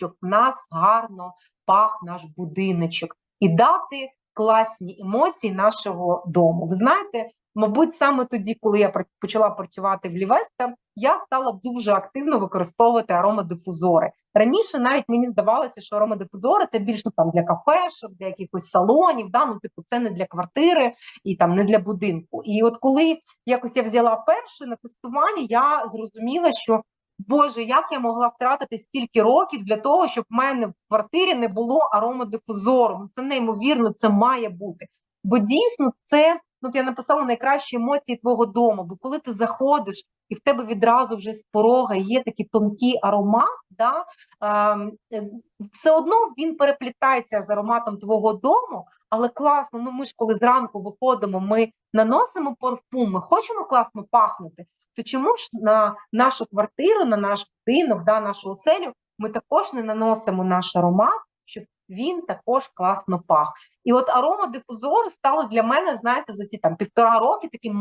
щоб нас гарно пах наш будиночок і дати класні емоції нашого дому. Ви знаєте, мабуть, саме тоді, коли я почала працювати в Лівеста, я стала дуже активно використовувати аромадифузори. Раніше навіть мені здавалося, що аромадифузори це більш ну, там для кафешок, для якихось салонів. Да? Ну, типу, це не для квартири і там не для будинку. І от коли якось я взяла перше на тестування, я зрозуміла, що Боже, як я могла втратити стільки років для того, щоб в мене в квартирі не було аромадифузору. Ну, Це неймовірно, це має бути. Бо дійсно це, ну я написала найкращі емоції твого дому. Бо коли ти заходиш і в тебе відразу вже з порога є такий тонкий аромат, да, е, все одно він переплітається з ароматом твого дому, але класно. Ну ми ж коли зранку виходимо, ми наносимо парфум, ми хочемо класно пахнути. То чому ж на нашу квартиру, на наш будинок, да, нашу оселю ми також не наносимо наш аромат, щоб він також класно пах. І от аромадифузори стали для мене, знаєте, за ці там півтора роки таким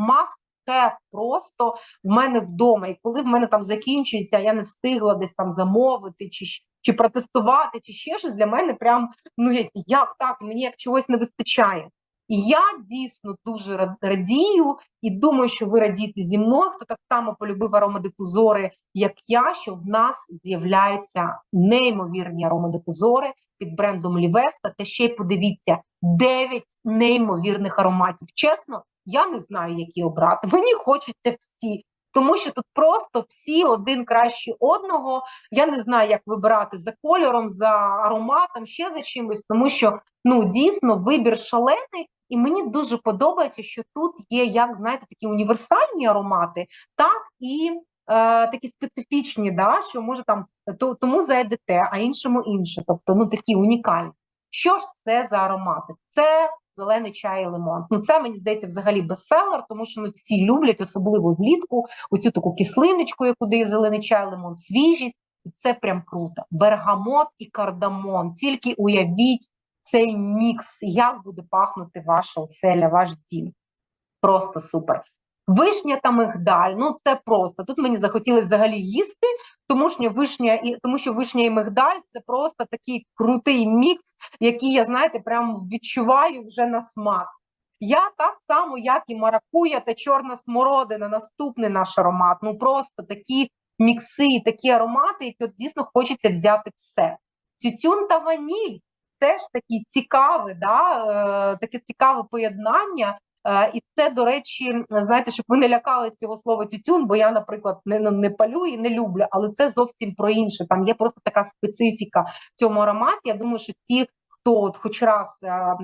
have просто в мене вдома. І коли в мене там закінчується, я не встигла десь там замовити чи, чи протестувати, чи ще щось, для мене прям ну як так, мені як чогось не вистачає. І я дійсно дуже радію і думаю, що ви радієте зі мною, хто так само полюбив аромадифузори, як я, що в нас з'являються неймовірні аромадифузори під брендом Лівеста. Та ще й подивіться 9 неймовірних ароматів. Чесно, я не знаю, які обрати. Мені хочеться всі. Тому що тут просто всі один краще одного. Я не знаю, як вибирати за кольором, за ароматом, ще за чимось, тому що ну дійсно вибір шалений, і мені дуже подобається, що тут є, як знаєте, такі універсальні аромати, так і е, такі специфічні, да, що може там то, тому зайде а іншому інше. Тобто, ну такі унікальні. Що ж це за аромати? Це зелений чай і лимон. Ну це мені здається взагалі бестселер, тому що ну всі люблять, особливо влітку, оцю таку кислиночку, яку дає зелений чай, лимон, свіжість. І це прям круто. Бергамот і кардамон. Тільки уявіть цей мікс, як буде пахнути ваша оселя, ваш дім. Просто супер. Вишня та мигдаль, ну це просто. Тут мені захотілося взагалі їсти, тому що вишня і тому, що вишня і мигдаль це просто такий крутий мікс, який я, знаєте, прям відчуваю вже на смак. Я так само, як і маракуя та чорна смородина, наступний наш аромат. Ну просто такі мікси, такі аромати, які от дійсно хочеться взяти все. Тютюн та ваніль теж такі цікаві, да, е, таке цікаве поєднання. Е, і це, до речі, знаєте, щоб ви не лякались цього слова тютюн, бо я, наприклад, не, не, палю і не люблю, але це зовсім про інше. Там є просто така специфіка в цьому ароматі. Я думаю, що ті, хто от хоч раз е,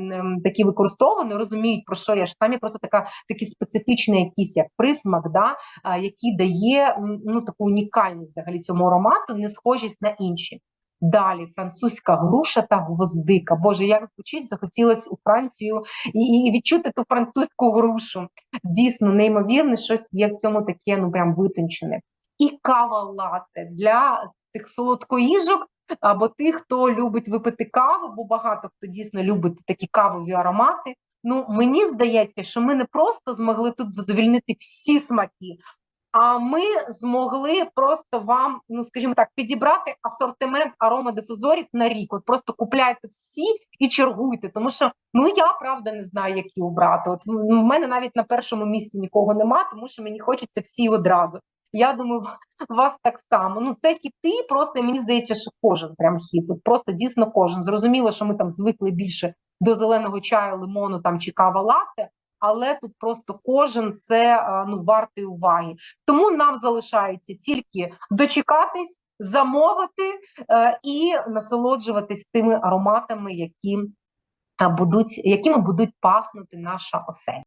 такі використовувані, розуміють про що я ж там є просто така такий специфічний якийсь як присмак, да, який дає ну таку унікальність взагалі цьому аромату, не схожість на інші. Далі французька груша та гвоздика. Боже, як звучить, захотілося у Францію і, відчути ту французьку грушу. Дійсно, неймовірне, щось є в цьому таке, ну прям витончене. І кава лате для тих солодкоїжок або тих, хто любить випити каву, бо багато хто дійсно любить такі кавові аромати. Ну, мені здається, що ми не просто змогли тут задовільнити всі смаки, а ми змогли просто вам, ну скажімо так, підібрати асортимент аромадифузорів на рік. От просто купляйте всі і чергуйте, тому що ну я правда не знаю, які обрати. От в мене навіть на першому місці нікого нема, тому що мені хочеться всі одразу. Я думаю, вас так само. Ну це хіти, просто мені здається, що кожен прям хіт. От просто дійсно кожен. Зрозуміло, що ми там звикли більше до зеленого чаю, лимону там чи кава латте, але тут просто кожен це ну вартий уваги. Тому нам залишається тільки дочекатись, замовити е, і насолоджуватись тими ароматами, які будуть, якими будуть пахнути наша оселя.